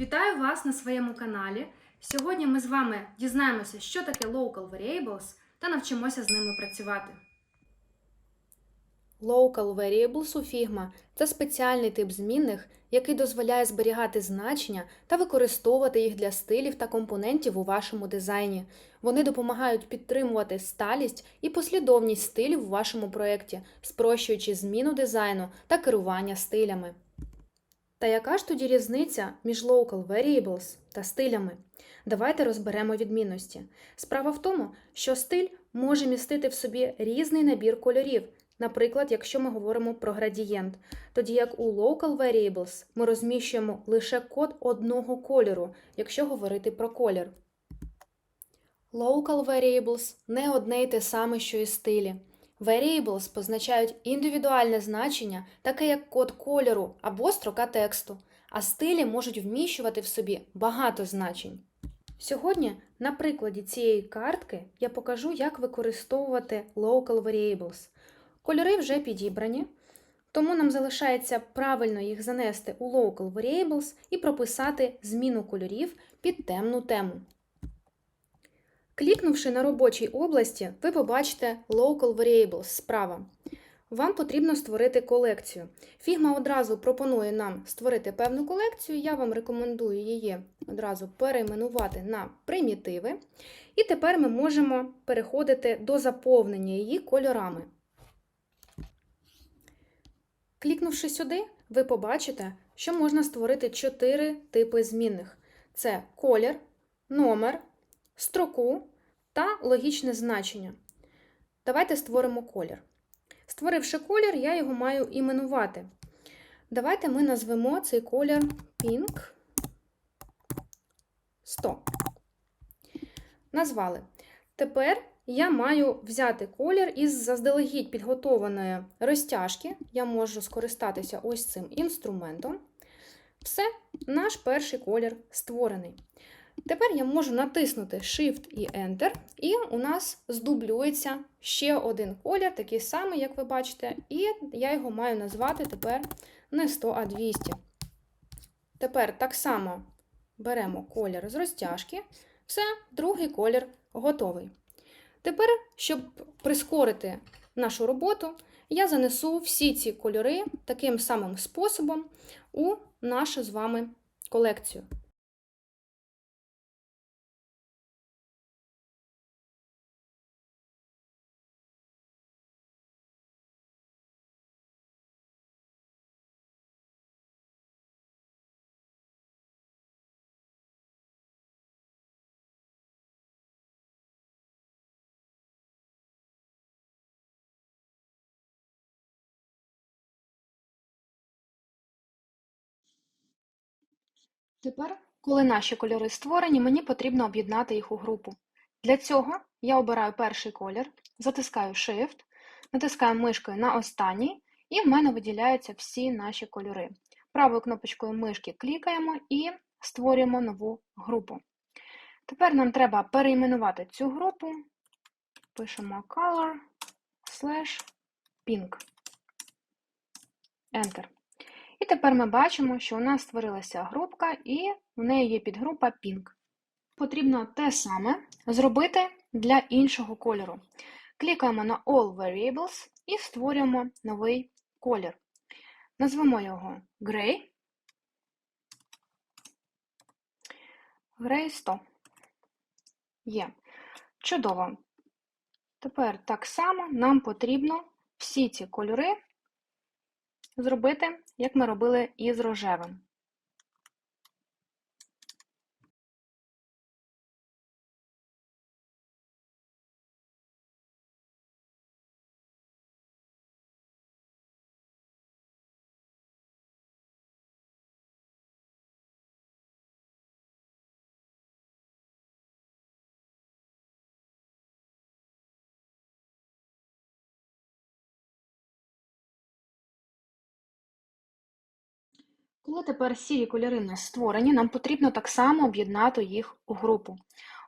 Вітаю вас на своєму каналі. Сьогодні ми з вами дізнаємося, що таке Local Variables та навчимося з ними працювати. Local Variables у Figma – це спеціальний тип змінних, який дозволяє зберігати значення та використовувати їх для стилів та компонентів у вашому дизайні. Вони допомагають підтримувати сталість і послідовність стилів у вашому проєкті, спрощуючи зміну дизайну та керування стилями. Та яка ж тоді різниця між local variables та стилями? Давайте розберемо відмінності. Справа в тому, що стиль може містити в собі різний набір кольорів, наприклад, якщо ми говоримо про градієнт, тоді як у local variables ми розміщуємо лише код одного кольору, якщо говорити про колір. Local variables не одне й те саме, що і стилі. Variables позначають індивідуальне значення, таке як код кольору або строка тексту, а стилі можуть вміщувати в собі багато значень. Сьогодні на прикладі цієї картки я покажу, як використовувати Local Variables. Кольори вже підібрані, тому нам залишається правильно їх занести у Local Variables і прописати зміну кольорів під темну тему. Клікнувши на робочій області, ви побачите Local Variables справа. Вам потрібно створити колекцію. Figma одразу пропонує нам створити певну колекцію. Я вам рекомендую її одразу перейменувати на примітиви. І тепер ми можемо переходити до заповнення її кольорами. Клікнувши сюди, ви побачите, що можна створити чотири типи змінних: це колір, номер, строку та логічне значення. Давайте створимо колір. Створивши колір, я його маю іменувати. Давайте ми назвемо цей колір Pink 100. Назвали. Тепер я маю взяти колір із заздалегідь підготованої розтяжки. Я можу скористатися ось цим інструментом. Все, наш перший колір створений. Тепер я можу натиснути Shift і Enter, і у нас здублюється ще один колір, такий самий, як ви бачите, і я його маю назвати тепер не 100, а 200. Тепер так само беремо колір з розтяжки. Все, другий колір готовий. Тепер, щоб прискорити нашу роботу, я занесу всі ці кольори таким самим способом у нашу з вами колекцію. Тепер, коли наші кольори створені, мені потрібно об'єднати їх у групу. Для цього я обираю перший колір, затискаю Shift, натискаю мишкою на останній, і в мене виділяються всі наші кольори. Правою кнопочкою мишки клікаємо і створюємо нову групу. Тепер нам треба перейменувати цю групу. Пишемо color slash pink. Enter. І тепер ми бачимо, що у нас створилася групка, і в неї є підгрупа Pink. Потрібно те саме зробити для іншого кольору. Клікаємо на All Variables і створюємо новий колір. Назвемо його Gray. Gray 100. Є. Чудово. Тепер так само нам потрібно всі ці кольори зробити, як ми робили із рожевим. Коли тепер сірі кольори нас створені, нам потрібно так само об'єднати їх у групу.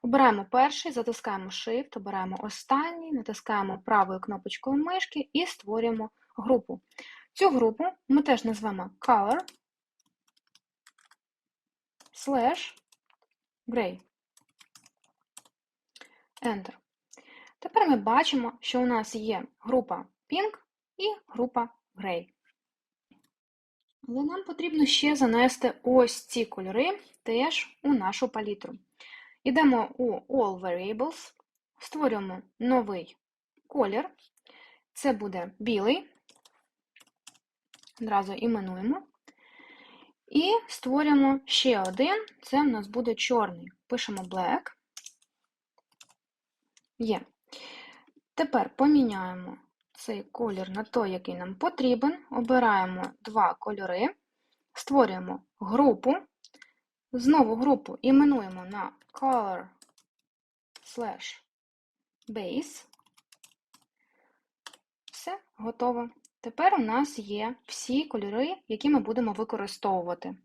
Обираємо перший, затискаємо Shift, обираємо останній, натискаємо правою кнопочкою мишки і створюємо групу. Цю групу ми теж назвемо Color slash gray. Enter. Тепер ми бачимо, що у нас є група Pink і група Gray. Але нам потрібно ще занести ось ці кольори теж у нашу палітру. Йдемо у All Variables, створюємо новий колір. Це буде білий. Одразу іменуємо. І створюємо ще один, це у нас буде чорний. Пишемо black. Є. Тепер поміняємо цей колір на той, який нам потрібен. Обираємо два кольори, створюємо групу. Знову групу іменуємо на color slash base. Все, готово. Тепер у нас є всі кольори, які ми будемо використовувати.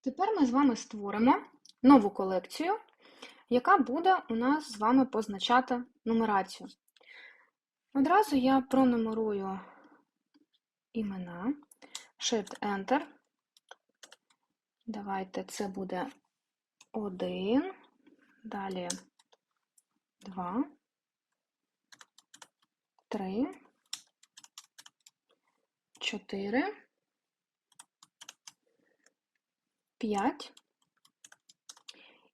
Тепер ми з вами створимо нову колекцію, яка буде у нас з вами позначати нумерацію. Одразу я пронумерую імена, Shift-Enter. Давайте це буде 1, далі 2, 3, 4, 5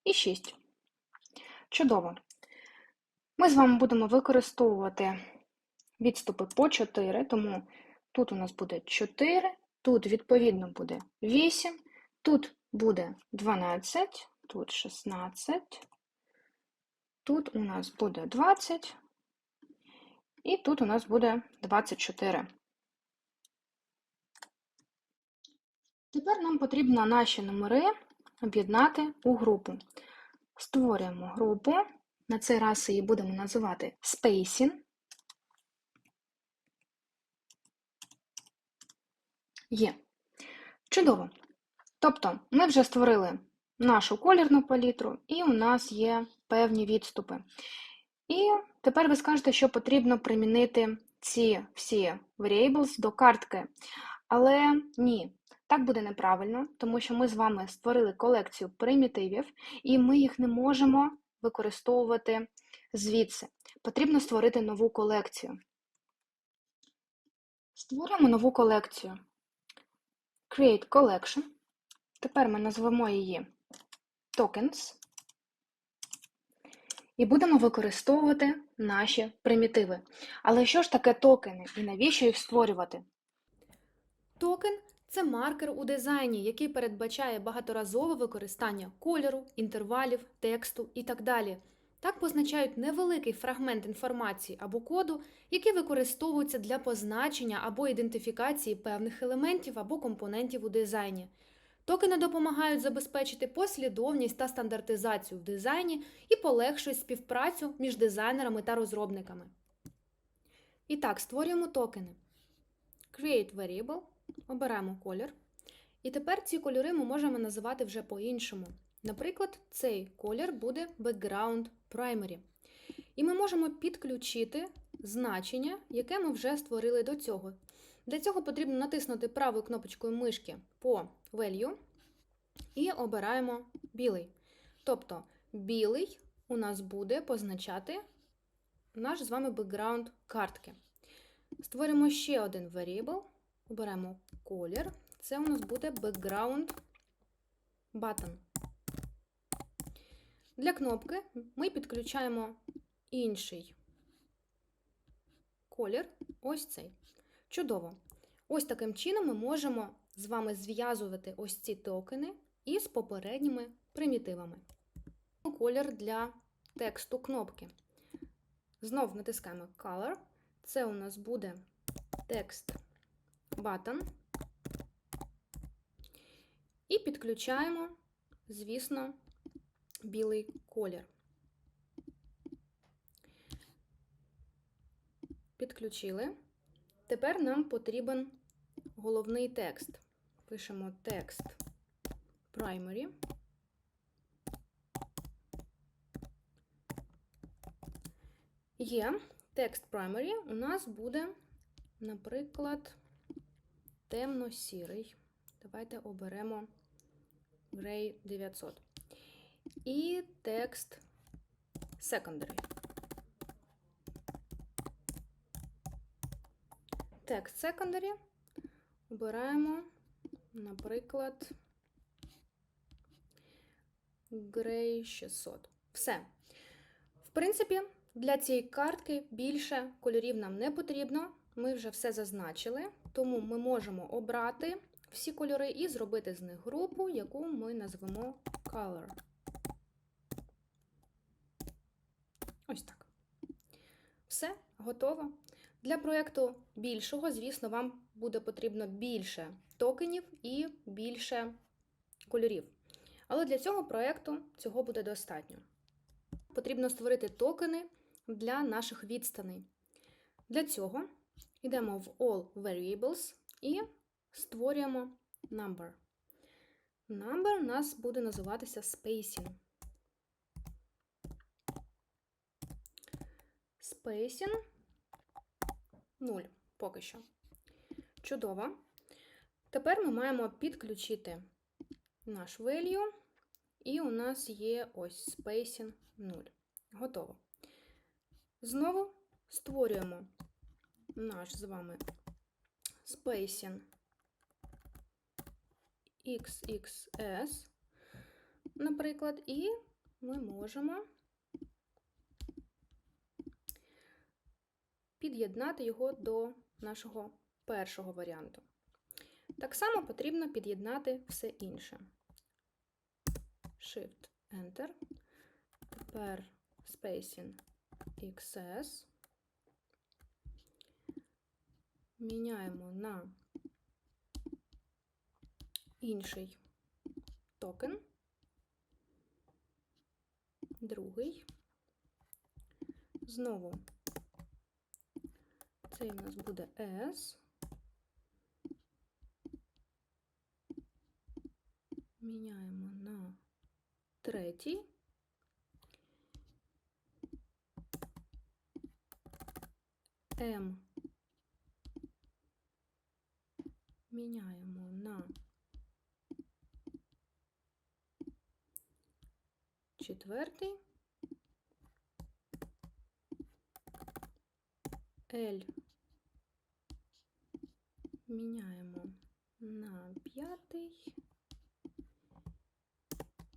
і 6. Чудово. Ми з вами будемо використовувати відступи по 4, тому тут у нас буде 4, тут, відповідно, буде 8, тут буде 12, тут 16, тут у нас буде 20, і тут у нас буде 24. Тепер нам потрібно наші номери об'єднати у групу. Створюємо групу. На цей раз її будемо називати Spacing. Є. Чудово. Тобто, ми вже створили нашу колірну палітру, і у нас є певні відступи. І тепер ви скажете, що потрібно примінити ці всі variables до картки. Але ні, так буде неправильно, тому що ми з вами створили колекцію примітивів, і ми їх не можемо використовувати звідси. Потрібно створити нову колекцію. Створимо нову колекцію. Create Collection. Тепер ми назвемо її Tokens. І будемо використовувати наші примітиви. Але що ж таке токени і навіщо їх створювати? Токен це маркер у дизайні, який передбачає багаторазове використання кольору, інтервалів, тексту і так далі. Так позначають невеликий фрагмент інформації або коду, які використовуються для позначення або ідентифікації певних елементів або компонентів у дизайні. Токени допомагають забезпечити послідовність та стандартизацію в дизайні і полегшують співпрацю між дизайнерами та розробниками. І так, створюємо токени. Create variable, обираємо колір. І тепер ці кольори ми можемо називати вже по-іншому. Наприклад, цей колір буде background primary. І ми можемо підключити значення, яке ми вже створили до цього. Для цього потрібно натиснути правою кнопочкою мишки по value і обираємо білий. Тобто білий у нас буде позначати наш з вами бекграунд картки. Створимо ще один variable, оберемо колір. Це у нас буде background button. Для кнопки ми підключаємо інший колір, ось цей. Чудово. Ось таким чином ми можемо з вами зв'язувати ось ці токени із попередніми примітивами. Колір для тексту кнопки. Знов натискаємо Color. Це у нас буде текст button. І підключаємо, звісно, білий колір. Підключили. Тепер нам потрібен головний текст. Пишемо текст primary. Є текст primary у нас буде, наприклад, темно-сірий. Давайте оберемо Gray 900. І текст secondary. Текст secondary обираємо, наприклад, Gray 600. Все. В принципі, для цієї картки більше кольорів нам не потрібно. Ми вже все зазначили, тому ми можемо обрати всі кольори і зробити з них групу, яку ми назвемо Color. Ось так. Все, готово. Для проєкту більшого, звісно, вам буде потрібно більше токенів і більше кольорів. Але для цього проєкту цього буде достатньо. Потрібно створити токени для наших відстаней. Для цього йдемо в All Variables і створюємо number. Number у нас буде називатися spacing. Spacing 0 поки що. Чудово. Тепер ми маємо підключити наш value, і у нас є ось spacing 0. Готово. Знову створюємо наш з вами spacing XXS, наприклад, і ми можемо під'єднати його до нашого першого варіанту. Так само потрібно під'єднати все інше. Shift Enter. Тепер spacing XS. Міняємо на інший токен. Другий. Знову цей у нас буде S. Міняємо на третій. М міняємо на четвертий. L міняємо на п'ятий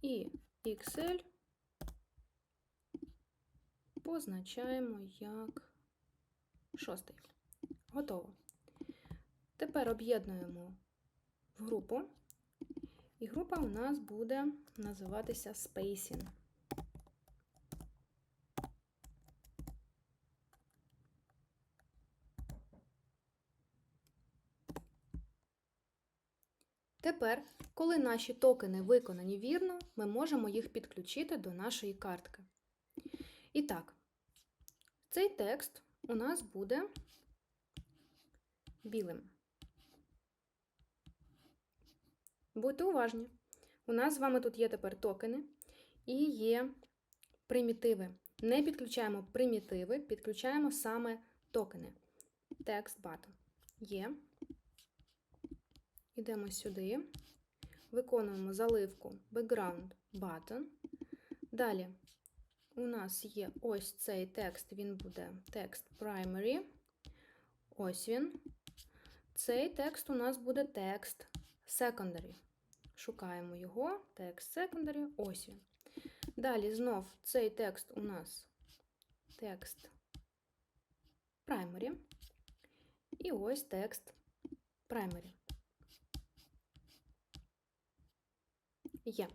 і XL позначаємо як шостий. Готово. Тепер об'єднуємо в групу, і група у нас буде називатися Spacing. Тепер, коли наші токени виконані вірно, ми можемо їх підключити до нашої картки. І так, цей текст у нас буде білим. Будьте уважні. У нас з вами тут є тепер токени і є примітиви. Не підключаємо примітиви, підключаємо саме токени. Text button. Є. Йдемо сюди, виконуємо заливку background button. Далі у нас є ось цей текст, він буде текст primary. Ось він. Цей текст у нас буде текст secondary. Шукаємо його, текст secondary, ось він. Далі знов цей текст у нас текст primary. І ось текст primary. Є.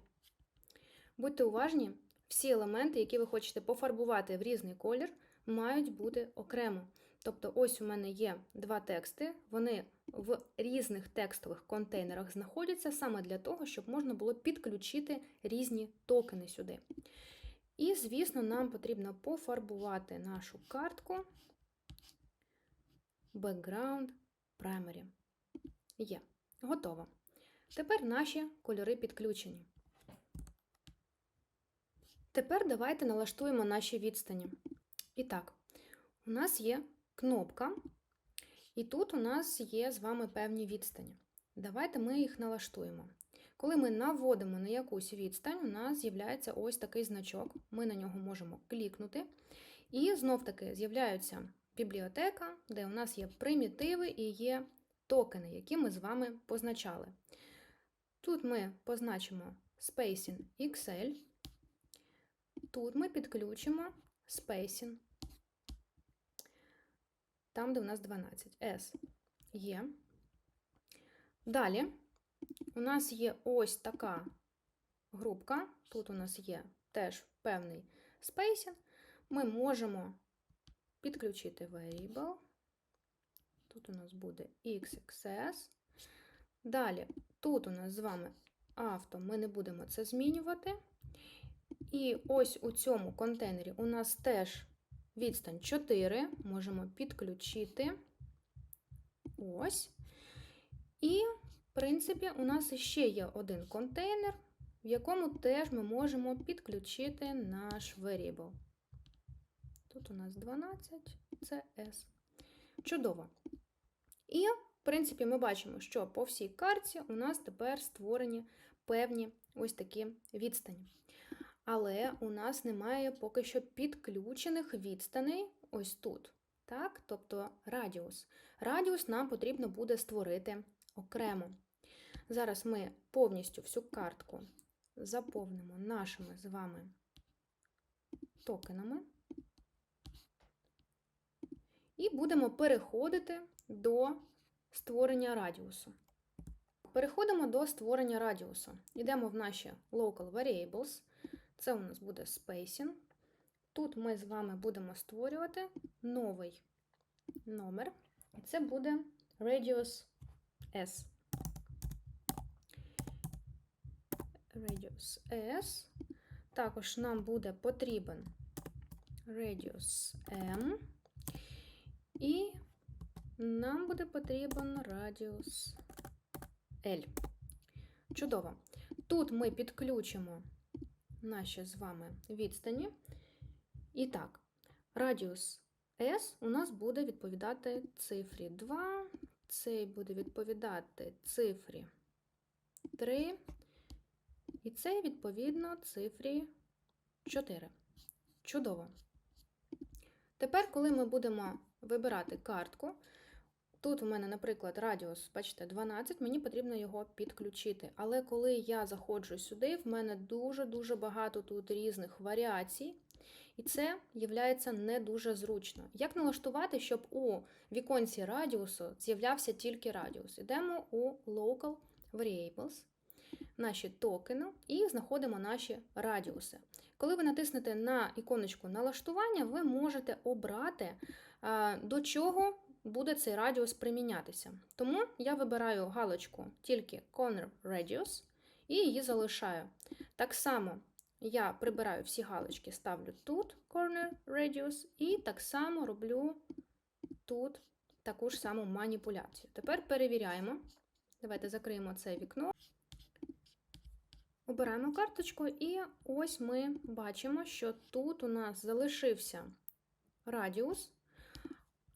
Будьте уважні, всі елементи, які ви хочете пофарбувати в різний колір, мають бути окремо. Тобто, ось у мене є два тексти, вони в різних текстових контейнерах знаходяться саме для того, щоб можна було підключити різні токени сюди. І, звісно, нам потрібно пофарбувати нашу картку Background Primary. Є. Готово. Тепер наші кольори підключені. Тепер давайте налаштуємо наші відстані. І так, у нас є кнопка, і тут у нас є з вами певні відстані. Давайте ми їх налаштуємо. Коли ми наводимо на якусь відстань, у нас з'являється ось такий значок. Ми на нього можемо клікнути. І знов-таки з'являється бібліотека, де у нас є примітиви і є токени, які ми з вами позначали. Тут ми позначимо Spacing XL. Тут ми підключимо Spacing. Там, де у нас 12. S є. Далі у нас є ось така групка. Тут у нас є теж певний spacing. Ми можемо підключити variable. Тут у нас буде XXS. Далі, тут у нас з вами авто, ми не будемо це змінювати. І ось у цьому контейнері у нас теж відстань 4. Можемо підключити. Ось. І, в принципі, у нас ще є один контейнер, в якому теж ми можемо підключити наш variable. Тут у нас 12, це S. Чудово. І, принципі, ми бачимо, що по всій карті у нас тепер створені певні ось такі відстані. Але у нас немає поки що підключених відстаней ось тут. Так? Тобто радіус. Радіус нам потрібно буде створити окремо. Зараз ми повністю всю картку заповнимо нашими з вами токенами. І будемо переходити до створення радіусу. Переходимо до створення радіусу. Йдемо в наші Local Variables. Це у нас буде Spacing. Тут ми з вами будемо створювати новий номер. І це буде Radius S. Radius S. Також нам буде потрібен Radius M. І нам буде потрібен радіус L. Чудово. Тут ми підключимо наші з вами відстані. І так, радіус S у нас буде відповідати цифрі 2, цей буде відповідати цифрі 3, і цей, відповідно, цифрі 4. Чудово. Тепер, коли ми будемо вибирати картку, тут у мене, наприклад, радіус, бачите, 12, мені потрібно його підключити. Але коли я заходжу сюди, в мене дуже-дуже багато тут різних варіацій, і це є не дуже зручно. Як налаштувати, щоб у віконці радіусу з'являвся тільки радіус? Йдемо у Local Variables, наші токени, і знаходимо наші радіуси. Коли ви натиснете на іконочку налаштування, ви можете обрати, до чого буде цей радіус примінятися. Тому я вибираю галочку тільки Corner Radius і її залишаю. Так само я прибираю всі галочки, ставлю тут Corner Radius, і так само роблю тут таку ж саму маніпуляцію. Тепер перевіряємо. Давайте закриємо це вікно. Обираємо карточку, і ось ми бачимо, що тут у нас залишився радіус.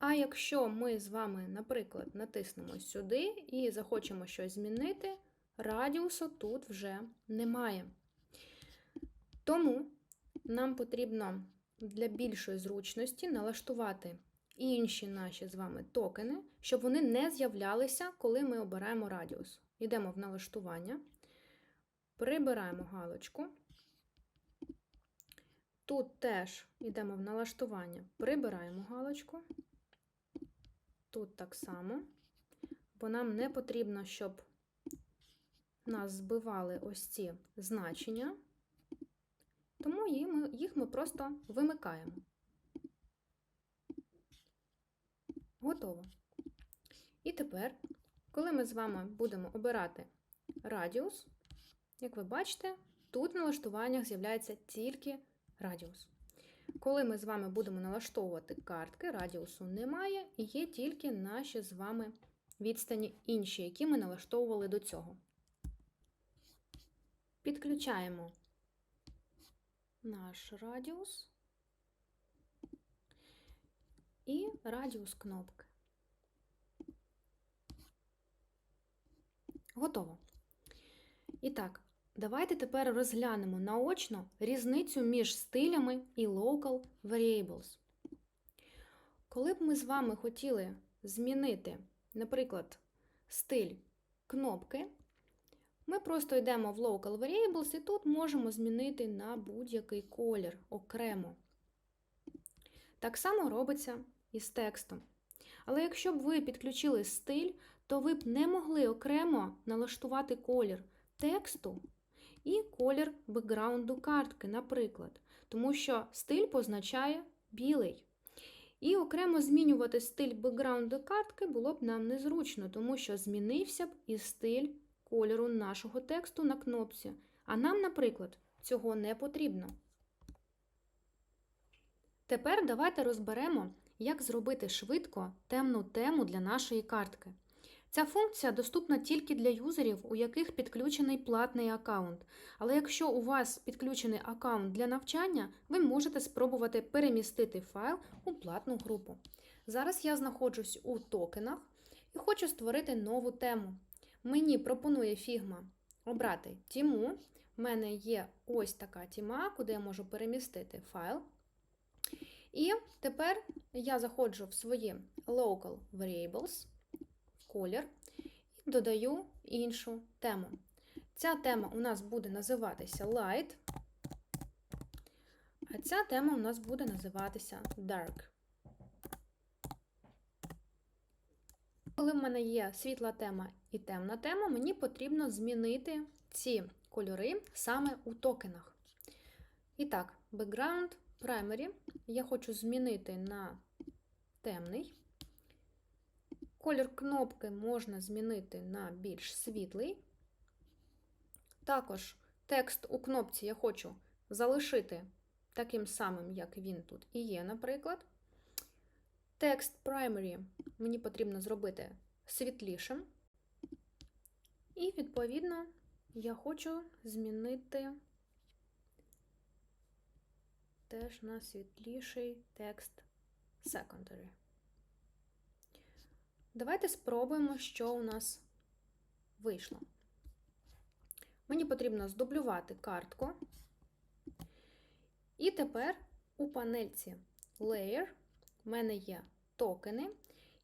А якщо ми з вами, наприклад, натиснемо сюди і захочемо щось змінити, радіусу тут вже немає. Тому нам потрібно для більшої зручності налаштувати інші наші з вами токени, щоб вони не з'являлися, коли ми обираємо радіус. Йдемо в налаштування, прибираємо галочку. Тут теж йдемо в налаштування, прибираємо галочку. Тут так само, бо нам не потрібно, щоб нас збивали ось ці значення, тому їх ми просто вимикаємо. Готово. І тепер, коли ми з вами будемо обирати радіус, як ви бачите, тут в налаштуваннях з'являється тільки радіус. Коли ми з вами будемо налаштовувати картки, радіусу немає, є тільки наші з вами відстані інші, які ми налаштовували до цього. Підключаємо наш радіус і радіус кнопки. Готово. І так, давайте тепер розглянемо наочно різницю між стилями і local variables. Коли б ми з вами хотіли змінити, наприклад, стиль кнопки, ми просто йдемо в Local Variables і тут можемо змінити на будь-який колір окремо. Так само робиться і з текстом. Але якщо б ви підключили стиль, то ви б не могли окремо налаштувати колір тексту і колір бекграунду картки, наприклад, тому що стиль позначає білий. І окремо змінювати стиль бекграунду картки було б нам незручно, тому що змінився б і стиль кольору нашого тексту на кнопці. А нам, наприклад, цього не потрібно. Тепер давайте розберемо, як зробити швидко темну тему для нашої картки. Ця функція доступна тільки для юзерів, у яких підключений платний аккаунт. Але якщо у вас підключений аккаунт для навчання, ви можете спробувати перемістити файл у платну групу. Зараз я знаходжусь у токенах і хочу створити нову тему. Мені пропонує Figma обрати тіму. У мене є ось така тіма, куди я можу перемістити файл. І тепер я заходжу в свої Local Variables, колір, і додаю іншу тему. Ця тема у нас буде називатися Light, а ця тема у нас буде називатися Dark. Коли в мене є світла тема і темна тема, мені потрібно змінити ці кольори саме у токенах. І так, background primary я хочу змінити на темний. Колір кнопки можна змінити на більш світлий. Також текст у кнопці я хочу залишити таким самим, як він тут і є, наприклад. Текст primary мені потрібно зробити світлішим. І, відповідно, я хочу змінити теж на світліший текст secondary. Давайте спробуємо, що у нас вийшло. Мені потрібно здублювати картку. І тепер у панельці Layer в мене є токени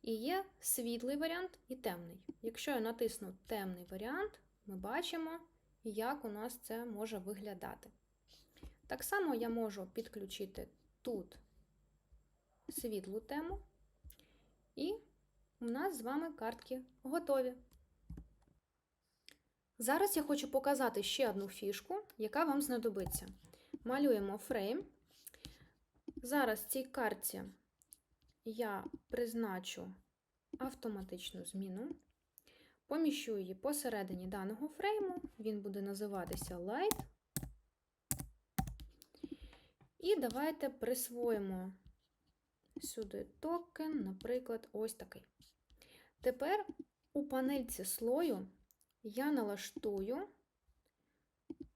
і є світлий варіант і темний. Якщо я натисну темний варіант, ми бачимо, як у нас це може виглядати. Так само я можу підключити тут світлу тему, і у нас з вами картки готові. Зараз я хочу показати ще одну фішку, яка вам знадобиться. Малюємо фрейм. Зараз цій картці я призначу автоматичну зміну, поміщу її посередині даного фрейму, він буде називатися Light. І давайте присвоїмо сюди токен, наприклад, ось такий. Тепер у панельці слою я налаштую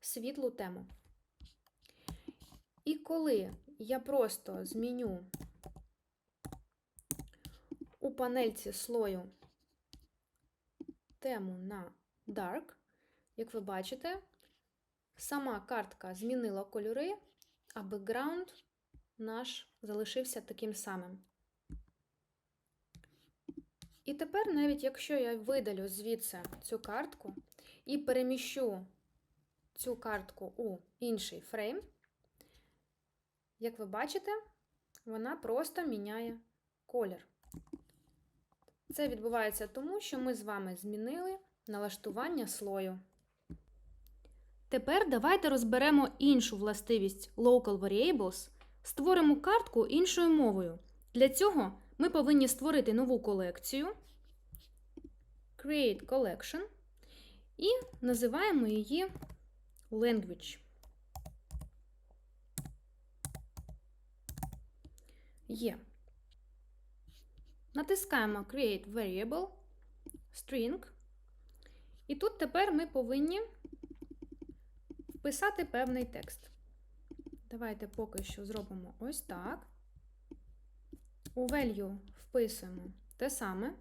світлу тему. І коли я просто зміню у панельці слою тему на Dark, як ви бачите, сама картка змінила кольори, а бекграунд наш залишився таким самим. І тепер, навіть якщо я видалю звідси цю картку і переміщу цю картку у інший фрейм, як ви бачите, вона просто міняє колір. Це відбувається тому, що ми з вами змінили налаштування слою. Тепер давайте розберемо іншу властивість Local Variables, створимо картку іншою мовою. Для цього ми повинні створити нову колекцію Create Collection і називаємо її Language. Є. Натискаємо Create Variable, String. І тут тепер ми повинні вписати певний текст. Давайте поки що зробимо ось так. У value вписуємо те саме.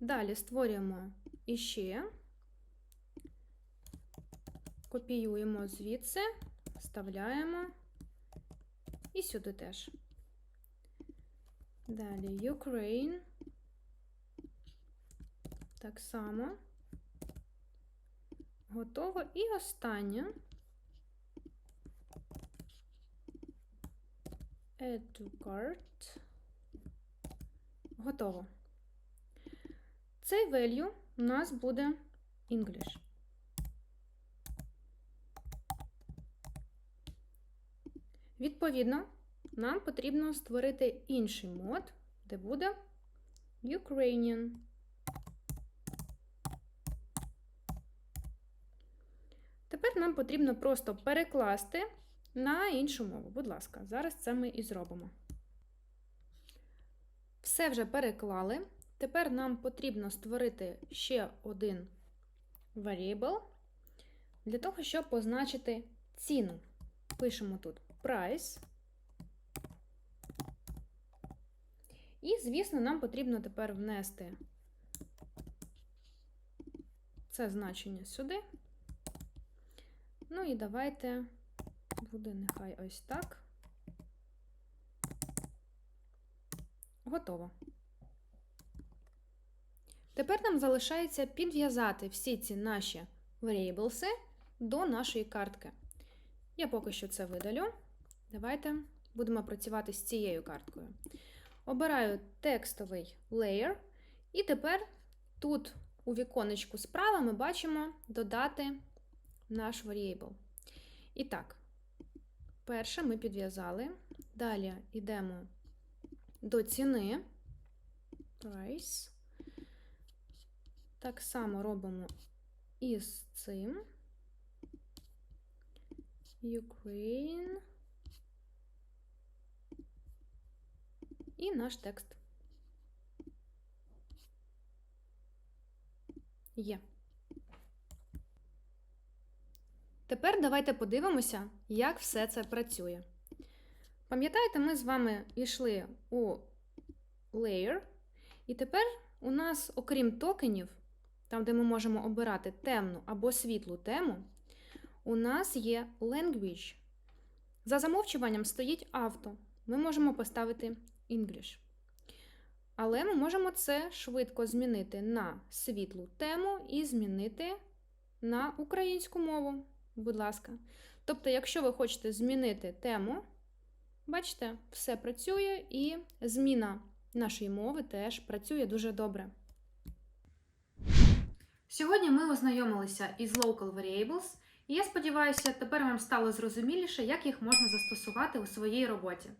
Далі створюємо іще Копіюємо звідси, вставляємо і сюди теж. Далі Ukraine. Так само. Готово. І останнє. Add to cart. Готово. Цей value у нас буде English. Відповідно, нам потрібно створити інший мод, де буде Ukrainian. Тепер нам потрібно просто перекласти на іншу мову. Будь ласка, зараз це ми і зробимо. Все вже переклали. Тепер нам потрібно створити ще один variable для того, щоб позначити ціну. Пишемо тут price. І, звісно, нам потрібно тепер внести це значення сюди. Ну і давайте буде нехай ось так. Готово. Тепер нам залишається підв'язати всі ці наші variables до нашої картки. Я поки що це видалю. Давайте будемо працювати з цією карткою. Обираю текстовий layer, і тепер тут у віконечку справа ми бачимо додати наш variable. І так, перше ми підв'язали. Далі йдемо до ціни. Price. Так само робимо із цим. Ukraine. І наш текст. Є. Тепер давайте подивимося, як все це працює. Пам'ятаєте, ми з вами йшли у Layer, і тепер у нас, окрім токенів, там, де ми можемо обирати темну або світлу тему, у нас є Language. За замовчуванням стоїть авто. Ми можемо поставити English. Але ми можемо це швидко змінити на світлу тему і змінити на українську мову. Будь ласка. Тобто, якщо ви хочете змінити тему, бачите, все працює і зміна нашої мови теж працює дуже добре. Сьогодні ми ознайомилися із Local Variables, і я сподіваюся, тепер вам стало зрозуміліше, як їх можна застосувати у своїй роботі.